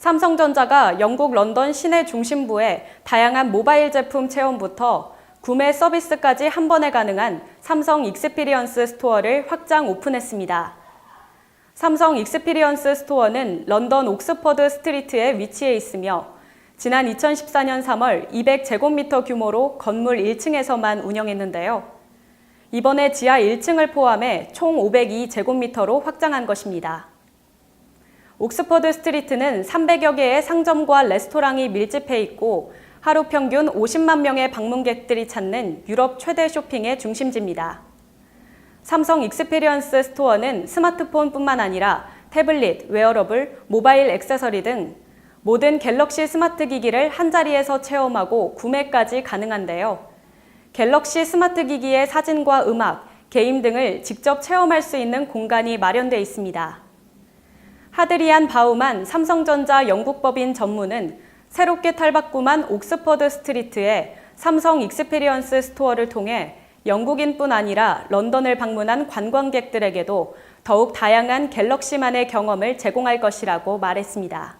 삼성전자가 영국 런던 시내 중심부에 다양한 모바일 제품 체험부터 구매 서비스까지 한 번에 가능한 삼성 익스피리언스 스토어를 확장 오픈했습니다. 삼성 익스피리언스 스토어는 런던 옥스퍼드 스트리트에 위치해 있으며 지난 2014년 3월 200제곱미터 규모로 건물 1층에서만 운영했는데요. 이번에 지하 1층을 포함해 총 502제곱미터로 확장한 것입니다. 옥스퍼드 스트리트는 300여 개의 상점과 레스토랑이 밀집해 있고 하루 평균 50만 명의 방문객들이 찾는 유럽 최대 쇼핑의 중심지입니다. 삼성 익스피리언스 스토어는 스마트폰뿐만 아니라 태블릿, 웨어러블, 모바일 액세서리 등 모든 갤럭시 스마트 기기를 한자리에서 체험하고 구매까지 가능한데요. 갤럭시 스마트 기기의 사진과 음악, 게임 등을 직접 체험할 수 있는 공간이 마련되어 있습니다. 하드리안 바우만 삼성전자 영국법인 전무는 새롭게 탈바꿈한 옥스퍼드 스트리트에 삼성 익스피리언스 스토어를 통해 영국인뿐 아니라 런던을 방문한 관광객들에게도 더욱 다양한 갤럭시만의 경험을 제공할 것이라고 말했습니다.